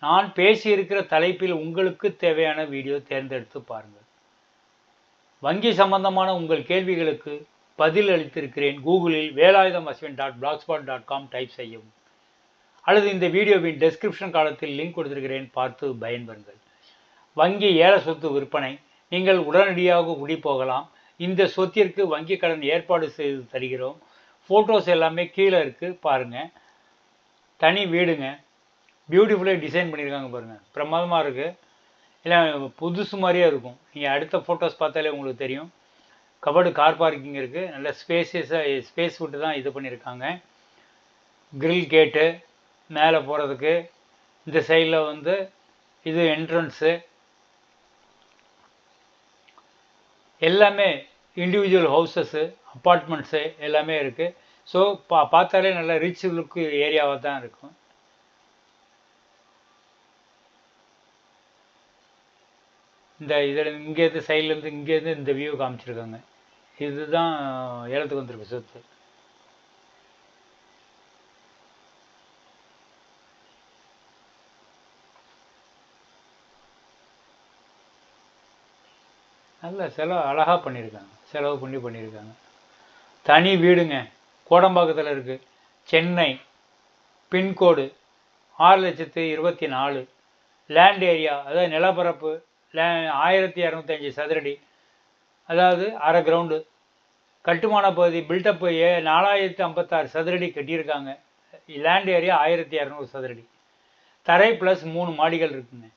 நான் பேசியிருக்கிற தலைப்பில் உங்களுக்கு தேவையான வீடியோ தேர்ந்தெடுத்து பாருங்கள். வங்கி சம்பந்தமான உங்கள் கேள்விகளுக்கு பதில் அளித்திருக்கிறேன். கூகுளில் Velayudham Ashwin dot blogspot dot com type செய்யவும். அல்லது இந்த வீடியோவின் டெஸ்கிரிப்ஷன் காலத்தில் லிங்க் கொடுத்திருக்கிறேன். பார்த்து பயன்பெறுங்கள். வங்கி ஏல சொத்து விற்பனை. நீங்கள் உடனடியாக குடி போகலாம். இந்த சொத்திற்கு வங்கி கடன் ஏற்பாடு செய்து தருகிறோம். ஃபோட்டோஸ் எல்லாமே கீழே இருக்குது பாருங்கள் தனி வீடுங்க. பியூட்டிஃபுல்லாக டிசைன் பண்ணியிருக்காங்க பாருங்கள் பிரமாதமாக இருக்குது இல்லை புதுசு மாதிரியே இருக்கும். நீங்கள் அடுத்த ஃபோட்டோஸ் பார்த்தாலே உங்களுக்கு தெரியும். கபடு கார் பார்க்கிங் இருக்குது நல்ல ஸ்பேசியஸாக ஸ்பேஸ் விட்டு தான் இது பண்ணியிருக்காங்க. கிரில் கேட்டு மேலே போகிறதுக்கு இந்த சைடில் வந்து இது என்ட்ரன்ஸு எல்லாமே இண்டிவிஜுவல் ஹவுசஸ்ஸு அப்பார்ட்மெண்ட்ஸு எல்லாமே இருக்குது ஸோ பா பார்த்தாலே நல்ல ரிச் லுக்கு ஏரியாவாக தான் இருக்கும். இந்த இதில் இங்கேருந்து சைட்லேருந்து இங்கேருந்து இந்த வியூ காமிச்சிருக்காங்க. இதுதான் ஏலத்துக்கு வந்திருக்கு சொத்து. நல்ல செலவு அழகாக பண்ணியிருக்காங்க. செலவு பண்ணி பண்ணியிருக்காங்க. தனி வீடுங்க. கோடம்பாக்கத்தில் இருக்குது சென்னை பின்கோடு ஆறு லட்சத்து இருபத்தி நாலு. லேண்ட் ஏரியா அதாவது நிலப்பரப்பு ஆயிரத்தி இரநூத்தஞ்சி சதுரடி. அதாவது அரை கிரவுண்டு கட்டுமான பகுதி பில்டப் ஏ நாலாயிரத்தி ஐம்பத்தாறு சதுரடி கட்டியிருக்காங்க. லேண்ட் ஏரியா ஆயிரத்தி இரநூறு சதுரடி. தரை ப்ளஸ் மூணு மாடிகள் இருக்குங்க.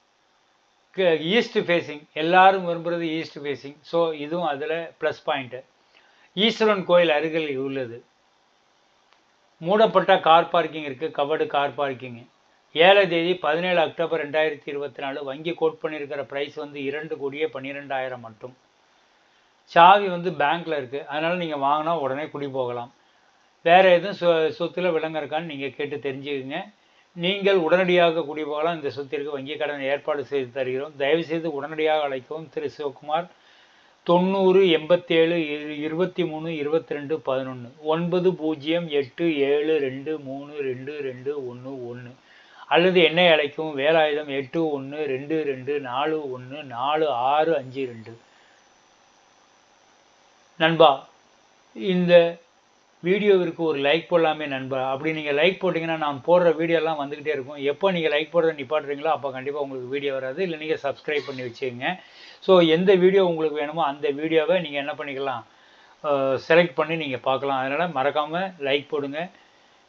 ஈஸ்ட் ஃபேஸிங் எல்லாரும் விரும்புகிறது ஈஸ்ட் ஃபேஸிங் ஸோ இதுவும் அதில் ப்ளஸ் பாயிண்ட்டு ஈஸ்வரன் கோயில் அருகில் உள்ளது. மூடப்பட்ட கார் பார்க்கிங் இருக்குது கபடு கார் பார்க்கிங்கு ஏழாம் தேதி பதினேழு அக்டோபர் ரெண்டாயிரத்தி இருபத்தி நாலு வங்கி கோட் பண்ணியிருக்கிற ப்ரைஸ் வந்து இரண்டு கோடியே பன்னிரெண்டாயிரம் மட்டும். சாவி வந்து பேங்க்கில் இருக்குது அதனால் நீங்கள் வாங்கினா உடனே குடி போகலாம். வேறு எதுவும் சொ சொத்தில் விலங்க இருக்கான்னு நீங்கள் கேட்டு தெரிஞ்சுக்குங்க. நீங்கள் உடனடியாக குடி போகலாம். இந்த சொத்திற்கு வங்கி கடன் ஏற்பாடு செய்து தருகிறோம். தயவுசெய்து உடனடியாக அழைக்கவும் திரு சிவகுமார். தொண்ணூறு எண்பத்தேழு இருபத்தி மூணு இருபத்தி ரெண்டு பதினொன்று ஒன்பது பூஜ்ஜியம் எட்டு ஏழு ரெண்டு மூணு ரெண்டு ரெண்டு ஒன்று ஒன்று. அல்லது என்னை அழைக்கும் வேலாயுதம் எட்டு ஒன்று ரெண்டு ரெண்டு நாலு ஒன்று நாலு ஆறு அஞ்சு ரெண்டு. நண்பா இந்த வீடியோவிற்கு ஒரு லைக் போடலாமே நண்பா. அப்படி நீங்கள் லைக் போட்டிங்கன்னா நான் போடுற வீடியோலாம் வந்துக்கிட்டே இருக்கும். எப்போ நீங்கள் லைக் போடுறத நிப்பாட்டுறீங்களோ அப்போ கண்டிப்பாக உங்களுக்கு வீடியோ வராது. இல்லை நீங்கள் சப்ஸ்கிரைப் பண்ணி வச்சுக்கோங்க. ஸோ எந்த வீடியோ உங்களுக்கு வேணுமோ அந்த வீடியோவை நீங்கள் என்ன பண்ணிக்கலாம் செலக்ட் பண்ணி நீங்கள் பார்க்கலாம். அதனால் மறக்காமல் லைக் போடுங்க.